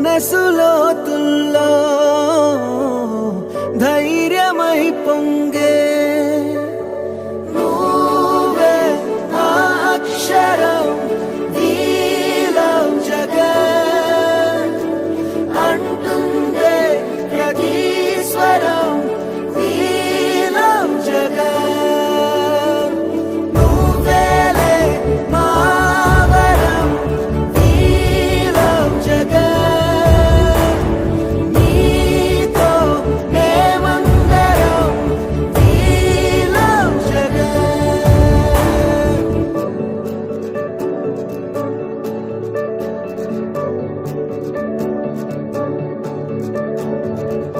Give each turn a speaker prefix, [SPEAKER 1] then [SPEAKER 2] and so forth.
[SPEAKER 1] أنس لوت الله